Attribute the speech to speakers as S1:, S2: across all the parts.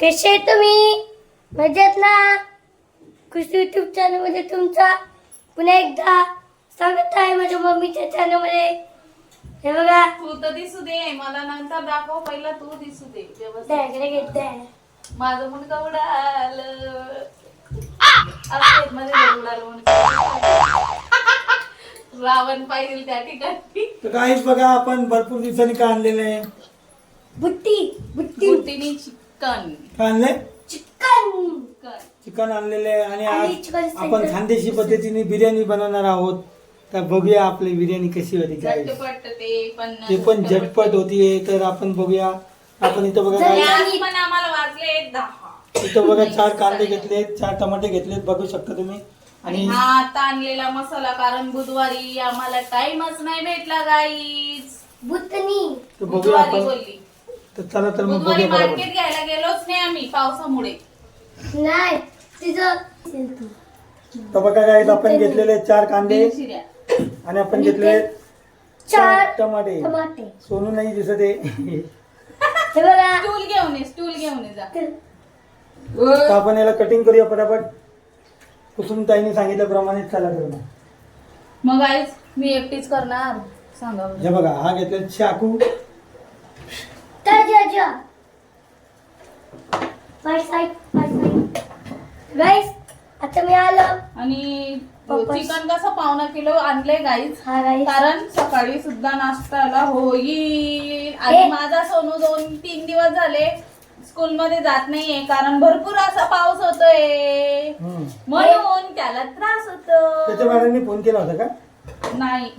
S1: कसे तुम्ही? मजेत ना? खुशी युट्यूब चॅनलमध्ये तुमचा पुन्हा एकदा स्वागत आहे माझ्या मम्मीच्या चॅनलमध्ये हे बघा.
S2: तू तर दिसू दे. मला नंतर दाखव. पहिला तू दिसू दे.
S1: द्याकडे घेत
S2: माझं मुलगा उडालं. रावण पाहिजे त्या ठिकाणी.
S3: तर काहीच बघा आपण भरपूर दिवसांनी का आणलेलं आहे?
S1: बुट्टी बुट्टी.
S2: बुट्टीनी चिकन.
S3: का आणलंय?
S1: चिकन.
S3: चिकन आणलेलं आहे आणि
S1: आणि
S3: आज
S1: chicken
S3: आपण
S1: center.
S3: खानदेशी पद्धतीने बिर्याणी बनवणार आहोत. तर बघूया आपली बिर्याणी कशी होती काय
S2: झटपट ते पण
S3: ते पण झटपट. होतीये. तर आपण बघूया. आपण इथं बघा काय
S2: आज पण आम्हाला वाजले दहा.
S3: इथं बघा चार कांदे घेतलेत चार टमाटे घेतलेत. बघू शकता तुम्ही.
S2: आणि
S3: आणि
S2: हा आता आणलेला मसाला कारण बुधवारी आम्हाला टाइमच नाही भेटला गाईज
S1: बुतनी
S3: तर बघूया
S2: बुधवारी
S3: आपण.
S2: बोलली.
S3: तर चला तर मग
S2: बुधवारी
S3: बघूया
S2: मार्केट घ्यायला गेलोच नाही आम्ही पावसामुळे.
S1: नाही तिचं.
S3: तर बघा काय आपण घेतलेले चार कांदे. आणि आपण घेतलेले
S1: चार
S3: चार टमाटे.
S1: टमाटे.
S3: सोनू नाही दिसत आहे.
S1: हे बघा.
S2: स्टूल घेऊन ये स्टूल घेऊन ये जा.
S3: तर आपण याला कटिंग करूया पटापट. कुसुम ताईने सांगितल्याप्रमाणे चला तर मग.
S2: मग आईच मी एकटीच करणार. सांगा बरं.
S3: हे बघा हा घेतला चाकू.
S1: जा by side by side guys आता मी आलो.
S2: आणि
S1: पप्पा-
S2: चिकन कसं पावणा किलो आणले गाईच
S1: हा
S2: कारण सकाळी सुद्धा नाश्ताला होईल. आणि माझा सोनू दोन तीन दिवस झाले स्कूल मध्ये जात नाहीये कारण भरपूर असा पाऊस होतोय.
S3: हम्म.
S2: म्हणून त्याला त्रास
S3: त्याच्या
S2: होतो
S3: मॅडमनी फोन केला होता का?
S2: नाही.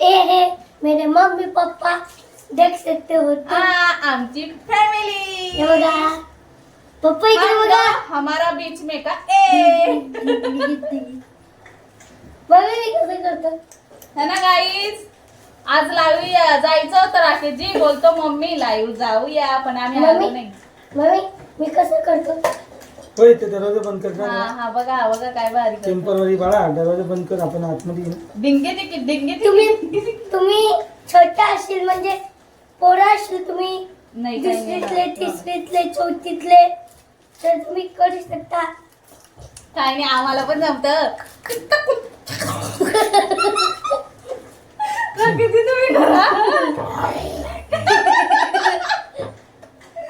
S1: ए हे. मेरे मम्मी पापा देख सकते हो तुम.
S2: हा, आमची
S1: हे
S2: फॅमिली
S1: बघा. पप्पा इकडे बघा.
S2: हमारा बीच में का? ए!
S1: मम्मी मी कसं करतो
S2: है ना गाईज आज लावूया. जायचं होतं राकेशजी. बोलतो मम्मी लाईव्ह जाऊया. पण आम्ही आलो
S1: मम्मी?
S2: नाही.
S1: मम्मी मी कसं करतो?
S3: होय ते दरवाजा बंद कर.
S2: हा हा बघा हा बघा काय भारी करतो.
S3: टेम्परवरी बाळा दरवाजा बंद कर. आपण आतमध्ये येऊ.
S2: डिंगे तिकीट डिंगे.
S1: तुम्ही छोटा असशील म्हणजे पोरा तुम्ही
S2: नाही काही नाही
S1: दुसरीतले. तिसरीतले चौथीतले तर तुम्ही करू शकता.
S2: काय नाही आम्हाला पण जमत. किती तुम्ही करा.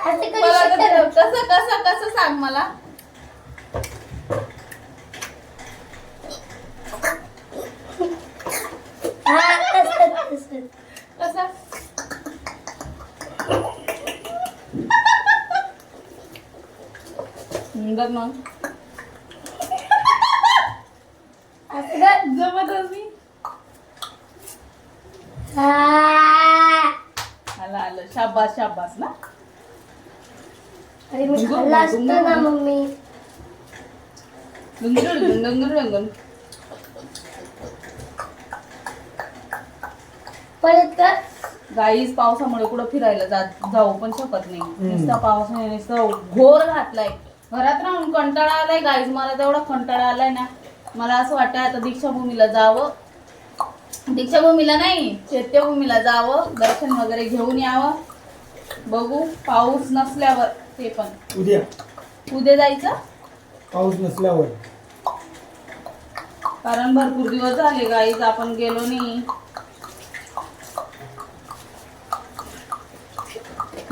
S1: असं करू
S2: मला
S1: शकता
S2: तर
S1: ना?
S2: कसं कसं कसं सांग मला?
S1: हा
S2: कसं? बघ मग
S1: असं कर.
S2: जमत मी
S1: हा.
S2: आलं आलं शाबास शाबास ना
S1: अरे मी खाल्ला असतं ना मम्मी
S2: डुंगर डुंगर डुंगर
S1: परत कर
S2: गाईज पावसामुळे कुठं फिरायला जात जाऊ पण शकत नाही. नुसता पावसाने नुसतं घोर घातलाय. घरात राहून कंटाळा आलाय गाईज मला तेवढा कंटाळा आलाय ना. मला असं वाटतं आता दीक्षाभूमीला जावं. दीक्षाभूमीला नाही चैत्यभूमीला जावं. दर्शन वगैरे घेऊन यावं. बघू पाऊस नसल्यावर ते पण.
S3: उद्या.
S2: उद्या जायचं?
S3: पाऊस नसल्यावर.
S2: कारण भरपूर दिवस झाले गाईज आपण गेलो नाही.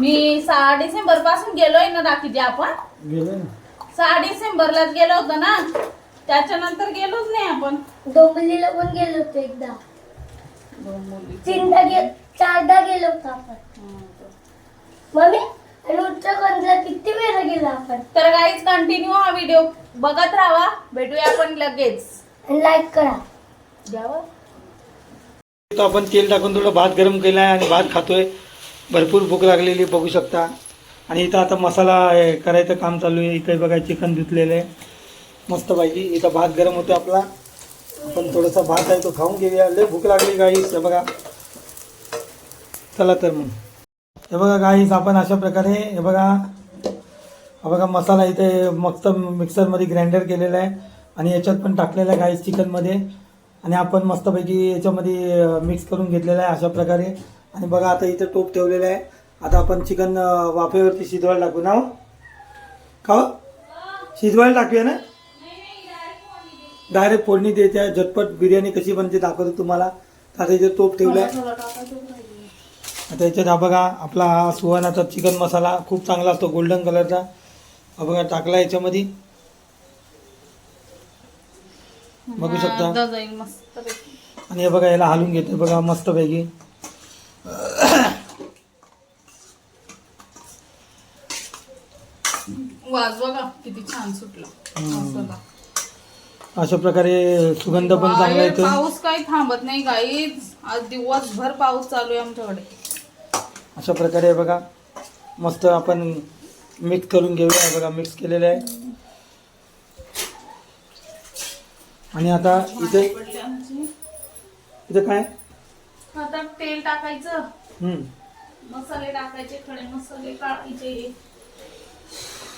S2: मी सहा डिसेंबरपासून गेलोय ना राखीजी आपण.
S3: गेलो ना.
S2: सहा डिसेंबरलाच गेलो होतो ना. त्याच्यानंतर गेलोच नाही आपण.
S1: डोंबिवलीला पण गेलो होतो एकदा. तीनदा गे चारदा गेलो होतो आपण. मम्मी आणि उत्तराखंडला किती वेळा गेलो आपण?
S2: तर गाईज कंटिन्यू हा व्हिडिओ बघत राहा. भेटूया आपण लगेच.
S1: आणि लाईक करा.
S2: घ्यावं
S3: तो आपण तेल टाकून थोडं भात गरम केला आहे आणि भात खातोय. भरपूर भूक लागलेली बघू शकता. आणि इथं आता मसाला हे, करायचं काम चालू आहे. इकडे बघा चिकन धुतलेलं आहे. मस्त पाहिजे इथं भात गरम होतो आपला. आपण थोडासा भात आहे तो खाऊन घेऊया. लय भूक लागली गाईस हे बघा. चला तर मग. हे बघा गाईस आपण अशा प्रकारे हे बघा. हा बघा मसाला इथे मस्त मिक्सरमध्ये ग्राइंडर केलेला आहे. आणि याच्यात पण टाकलेला आहे गाईस चिकनमध्ये. आणि आपण मस्तपैकी याच्यामध्ये मिक्स करून घेतलेला आहे अशा प्रकारे. आणि बघा आता इथे टोप ठेवलेला आहे. आता आपण चिकन वाफेवरती शिजवायला टाकू ना हो? का हो? शिजवायला टाकूया ना? डायरेक्ट फोडणी द्यायच्या झटपट बिर्याणी कशी बनते दाखवतो तुम्हाला. आता इथे तोप
S2: राहिलं.
S3: आता याच्यात हा बघा आपला हा सुहानाचा चिकन मसाला खूप चांगला असतो गोल्डन कलरचा. हा बघा टाकला याच्यामध्ये. बघू शकता. आणि हे बघा याला हालून घेते बघा मस्तपैकी.
S2: वाज बघा किती छान सुटला. मसाला.
S3: अशा प्रकारे सुगंध पण चांगला
S2: बाहेर
S3: येतो
S2: पाऊस काही थांबत नाही गाईच आज दिवसभर पाऊस चालू आहे आमच्याकडे.
S3: अशा प्रकारे बघा मस्त आपण मिक्स करून घेऊया. बघा मिक्स केलेलं आहे. आणि आता इथे. इथे काय?
S2: आता तेल टाकायचं.
S3: हम्म.
S2: मसाले टाकायचे खडे मसाले टाकायचे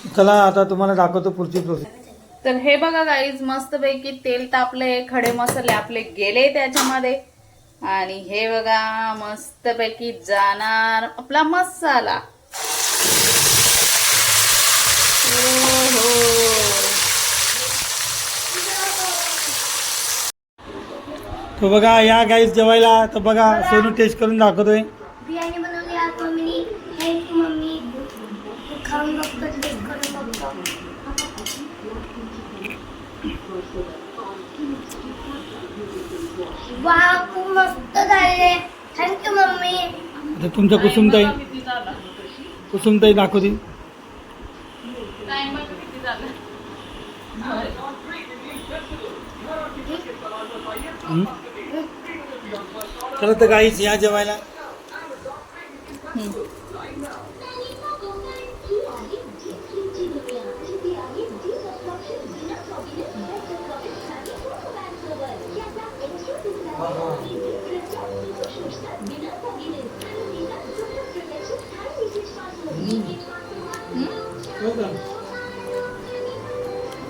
S3: चला आता तुम्हाला दाखवतो पुढची प्रोसेस
S2: तर हे बघा गाईज मस्त पैकी तेल तापले खडे मसाले आपले गेले त्याच्यामध्ये. आणि हे बघा मस्त पैकी जाणार आपला मसाला. हो
S3: तो बघा या गाईस जेवायला. तर बघा सोनू टेस्ट करून दाखवतोय.
S1: बिर्याणी बनवली आज मम्मीने. थँक्यू मम्मी खाऊन बघतो टेस्ट करून बघतो वा खूप मस्त झाले थँक्यू मम्मी.
S3: आता तुमच्या कुसुमताई
S2: किती झाला
S3: कुसुमताई दाखवते.
S2: टाइम किती झाला
S3: हम्म. चला तर गाईस या जेवायला.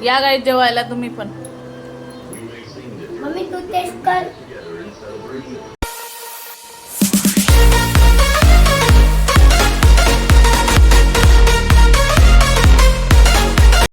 S2: या गाईत जेवायला तुम्ही पण.
S1: मम्मी तू टेस्ट कर.